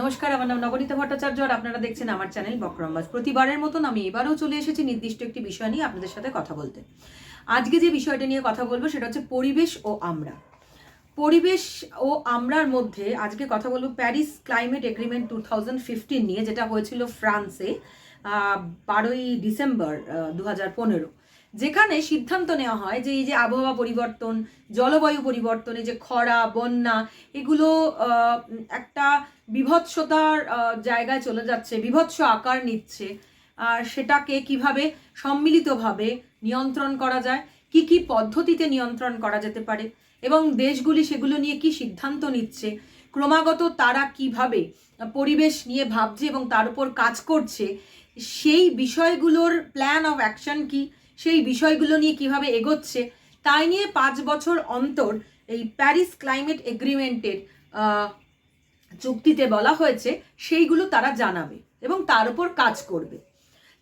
নমস্কার, আমার নাম নবনীতা ভট্টাচার্য আর আপনারা দেখছেন আমার চ্যানেল বক্রমবাজ প্রতিবারের মতন আমি এবারেও চলে এসেছি নির্দিষ্ট একটি বিষয় নিয়ে আপনাদের সাথে কথা বলতে। আজকে যে বিষয়টা নিয়ে কথা বলব সেটা হচ্ছে পরিবেশ ও আমরা। পরিবেশ ও আমরার মধ্যে আজকে কথা বলব Paris climate agreement two thousand fifteen নিয়ে, যেটা হয়েছিল ফ্রান্সে বারোই ডিসেম্বর দু হাজার পনেরো। যেখানে সিদ্ধান্ত নেওয়া হয় যে এই যে আবহাওয়া পরিবর্তন, জলবায়ু পরিবর্তন যে খরা, বন্যা, এগুলো একটা বিভৎসতার জায়গায় চলে যাচ্ছে, বিভৎস আকার নিচ্ছে। আর সেটাকে কীভাবে সম্মিলিতভাবে নিয়ন্ত্রণ করা যায়, কি কি পদ্ধতিতে নিয়ন্ত্রণ করা যেতে পারে, এবং দেশগুলি সেগুলো নিয়ে কি সিদ্ধান্ত নিচ্ছে, ক্রমাগত তারা কীভাবে পরিবেশ নিয়ে ভাবছে এবং তার উপর কাজ করছে, সেই বিষয়গুলোর প্ল্যান অফ অ্যাকশন কি? সেই বিষয়গুলো নিয়ে কীভাবে এগোচ্ছে, তাই নিয়ে পাঁচ বছর অন্তর এই প্যারিস ক্লাইমেট এগ্রিমেন্টের চুক্তিতে বলা হয়েছে, সেইগুলো তারা জানাবে এবং তার উপর কাজ করবে।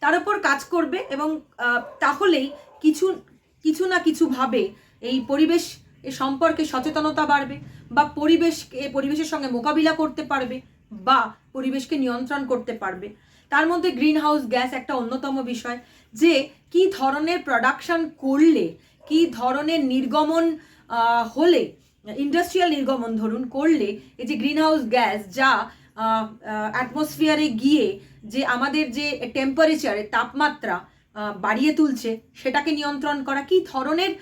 তার উপর কাজ করবে এবং তাহলেই কিছু কিছু না কিছুভাবে এই পরিবেশ সম্পর্কে সচেতনতা বাড়বে বা পরিবেশকে, পরিবেশের সঙ্গে মোকাবিলা করতে পারবে বা পরিবেশকে নিয়ন্ত্রণ করতে পারবে। তার মধ্যে গ্রিন হাউস গ্যাস একটা অন্যতম বিষয় যে কি ধরনের প্রোডাকশন করলে, কি ধরনের নির্গমন হলে ইন্ডাস্ট্রিয়াল নির্গমন ধরুন, করলে এই যে গ্রিন হাউস গ্যাস যা অ্যাটমসফিয়ারে গিয়ে যে আমাদের যে টেম্পারেচারে তাপমাত্রা বাড়িয়ে তুলছে, সেটাকে নিয়ন্ত্রণ করা, কি ধরনের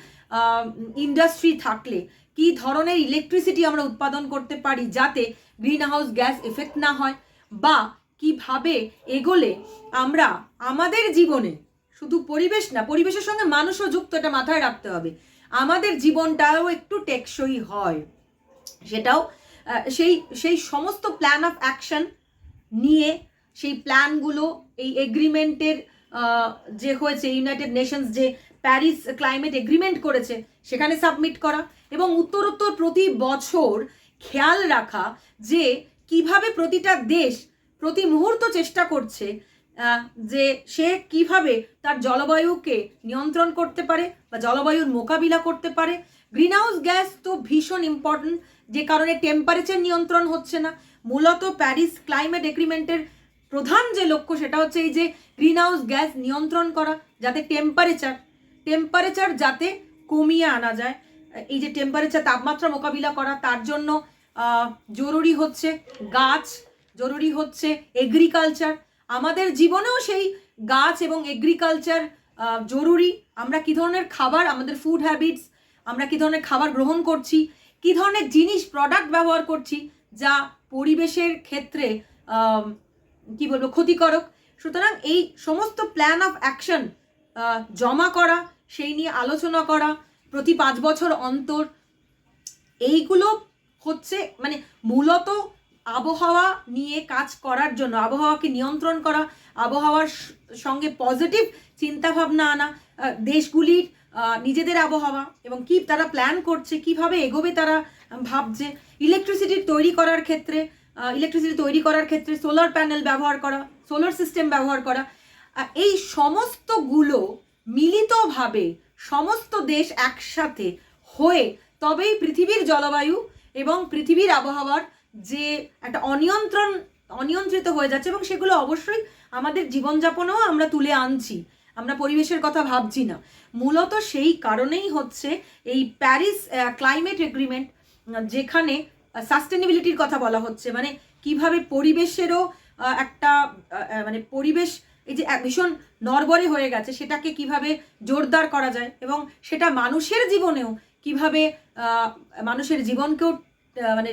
ইন্ডাস্ট্রি থাকলে, কি ধরনের ইলেকট্রিসিটি আমরা উৎপাদন করতে পারি যাতে গ্রিন হাউস গ্যাস এফেক্ট না হয়, বা কীভাবে এগোলে আমরা আমাদের জীবনে শুধু পরিবেশ না, পরিবেশের সঙ্গে মানুষও যুক্ত, এটা মাথায় রাখতে হবে। আমাদের জীবনটাও একটু টেকসই হয়। সেটাও সেই সেই সমস্ত প্ল্যান অফ অ্যাকশন নিয়ে সেই প্ল্যানগুলো এই এগ্রিমেন্টের যে হয়েছে ইউনাইটেড নেশনস যে প্যারিস ক্লাইমেট এগ্রিমেন্ট করেছে, সেখানে সাবমিট করা এবং উত্তরোত্তর প্রতি বছর খেয়াল রাখা যে কীভাবে প্রতিটা দেশ প্রতি মুহূর্ত চেষ্টা করছে যে সে কীভাবে তার জলবায়ুকে নিয়ন্ত্রণ করতে পারে বা জলবায়ুর মোকাবিলা করতে পারে। গ্রিনহাউস গ্যাস তো ভীষণ ইম্পর্টেন্ট যে কারণে টেম্পারেচার নিয়ন্ত্রণ হচ্ছে না। মূলত প্যারিস ক্লাইমেট এগ্রিমেন্টের প্রধান যে লক্ষ্য সেটা হচ্ছে এই যে গ্রিনহাউস গ্যাস নিয়ন্ত্রণ করা, যাতে টেম্পারেচার টেম্পারেচার যাতে কমিয়ে আনা যায়। এই যে টেম্পারেচার তাপমাত্রা মোকাবিলা করা, তার জন্য জরুরি হচ্ছে গাছ, জরুরি হচ্ছে এগ্রিকালচার আমাদের জীবনেও সেই গাছ এবং এগ্রিকালচার জরুরি। আমরা কি ধরনের খাবার, আমাদের ফুড হ্যাবিটস আমরা কি ধরনের খাবার গ্রহণ করছি, কি ধরনের জিনিস প্রোডাক্ট ব্যবহার করছি যা পরিবেশের ক্ষেত্রে কি বলব, ক্ষতিকারক। সুতরাং এই সমস্ত প্ল্যান অফ অ্যাকশন জমা করা, সেই নিয়ে আলোচনা করা, প্রতি পাঁচ বছর অন্তর, এইগুলো হচ্ছে মানে মূলত আবহাওয়া নিয়ে কাজ করার জন্য, আবহাওয়াকে নিয়ন্ত্রণ করা, আবহাওয়ার সঙ্গে পজিটিভ চিন্তাভাবনা আনা দেশগুলির নিজেদের আবহাওয়া এবং কি তারা প্ল্যান করছে, কীভাবে এগোবে তারা ভাবছে। ইলেকট্রিসিটি তৈরি করার ক্ষেত্রে ইলেকট্রিসিটি তৈরি করার ক্ষেত্রে সোলার প্যানেল ব্যবহার করা সোলার সিস্টেম ব্যবহার করা এই সমস্তগুলো মিলিতভাবে সমস্ত দেশ একসাথে হয়ে তবেই পৃথিবীর জলবায়ু এবং পৃথিবীর আবহাওয়ার যে একটা অনিয়ন্ত্রণ, অনিয়ন্ত্রিত হয়ে যাচ্ছে এবং সেগুলো অবশ্যই আমাদের জীবনযাপনেও আমরা তুলে আনছি। আমরা পরিবেশের কথা ভাবছি না। মূলত সেই কারণেই হচ্ছে এই প্যারিস ক্লাইমেট এগ্রিমেন্ট যেখানে সাস্টেনেবিলিটির কথা বলা হচ্ছে। মানে কীভাবে পরিবেশেরও একটা মানে পরিবেশ, এই যে ভীষণ নরবরে হয়ে গেছে, সেটাকে কীভাবে জোরদার করা যায় এবং সেটা মানুষের জীবনেও কীভাবে মানুষের জীবনকেও মানে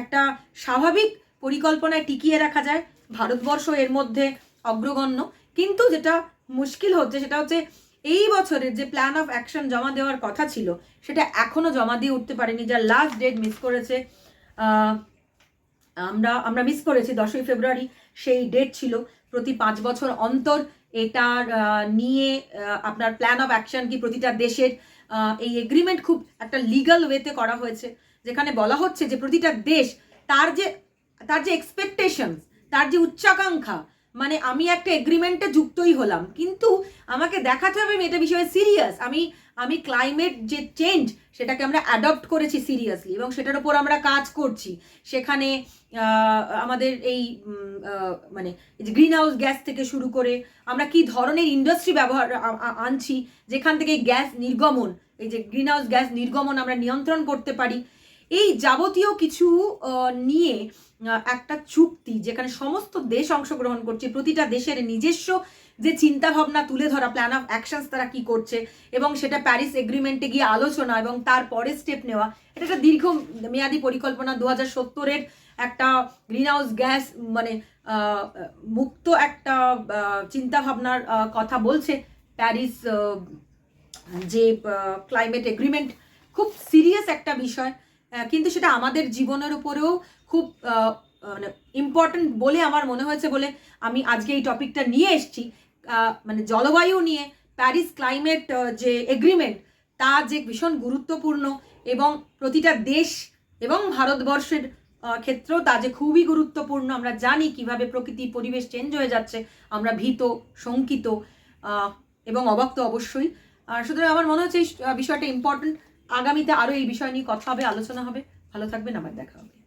একটা স্বাভাবিক পরিকল্পনায় টিকিয়ে রাখা যায়। ভারতবর্ষ এর মধ্যে অগ্রগণ্য। কিন্তু যেটা মুশকিল হচ্ছে, সেটা হচ্ছে এই বছরের যে প্ল্যান অফ অ্যাকশন জমা দেওয়ার কথা ছিল, সেটা এখনও জমা দিয়ে উঠতে পারেনি, যার লাস্ট ডেট মিস করেছে আমরা আমরা মিস করেছি দশই ফেব্রুয়ারি, সেই ডেট ছিল। প্রতি পাঁচ বছর অন্তর এটার নিয়ে আপনার প্ল্যান অফ অ্যাকশন কি প্রতিটা দেশের এই এগ্রিমেন্ট খুব একটা লিগাল ওয়েতে করা হয়েছে। যেখানে বলা হচ্ছে যে প্রতিটা দেশ তার যে তার যে এক্সপেকটেশন তার যে উচ্চাকাঙ্ক্ষা মানে আমি একটা এগ্রিমেন্টে যুক্তই হলাম। কিন্তু আমাকে দেখাতে হবে আমি এটা বিষয়ে সিরিয়াস আমি আমি ক্লাইমেট যে চেঞ্জ সেটাকে আমরা অ্যাডপ্ট করেছি সিরিয়াসলি এবং সেটার উপর আমরা কাজ করছি। সেখানে আমাদের এই মানে গ্রিন হাউস গ্যাস থেকে শুরু করে আমরা কি ধরনের ইন্ডাস্ট্রি ব্যবহার আনছি, যেখান থেকে গ্যাস নির্গমন, এই যে গ্রিন হাউস গ্যাস নির্গমন আমরা নিয়ন্ত্রণ করতে পারি এই যাবতীয় কিছু নিয়ে একটা চুক্তি যেখানে সমস্ত দেশ অংশগ্রহণ করছে, প্রতিটা দেশের নিজস্ব যে চিন্তা ভাবনা তুলে ধরা প্ল্যান অফ অ্যাকশনস তারা কি করছে, এবং সেটা প্যারিস এগ্রিমেন্টে গিয়ে আলোচনা এবং তারপরে স্টেপ নেওয়া, এটা একটা দীর্ঘ মেয়াদী পরিকল্পনা দু হাজার সত্তরের একটা গ্রিন হাউস গ্যাস মানে মুক্ত একটা চিন্তা ভাবনার কথা বলছে প্যারিস যে ক্লাইমেট এগ্রিমেন্ট খুব সিরিয়াস একটা বিষয়। কিন্তু সেটা আমাদের জীবনের উপরেও খুব মানে ইম্পর্ট্যান্ট বলে আমার মনে হয়েছে বলে আমি আজকে এই টপিকটা নিয়ে এসেছি। মানে জলবায়ু নিয়ে প্যারিস ক্লাইমেট যে এগ্রিমেন্ট তা যে ভীষণ গুরুত্বপূর্ণ এবং প্রতিটা দেশ এবং ভারতবর্ষের ক্ষেত্রেও তা যে খুবই গুরুত্বপূর্ণ। আমরা জানি কীভাবে প্রকৃতি, পরিবেশ চেঞ্জ হয়ে যাচ্ছে। আমরা ভীত, শঙ্কিত এবং অবাক তো অবশ্যই সুতরাং আমার মনে হচ্ছে এই বিষয়টা ইম্পর্টেন্ট আগামীতে আরও এই বিষয় নিয়ে কথা হবে আলোচনা হবে। ভালো থাকবেন আবার দেখা হবে।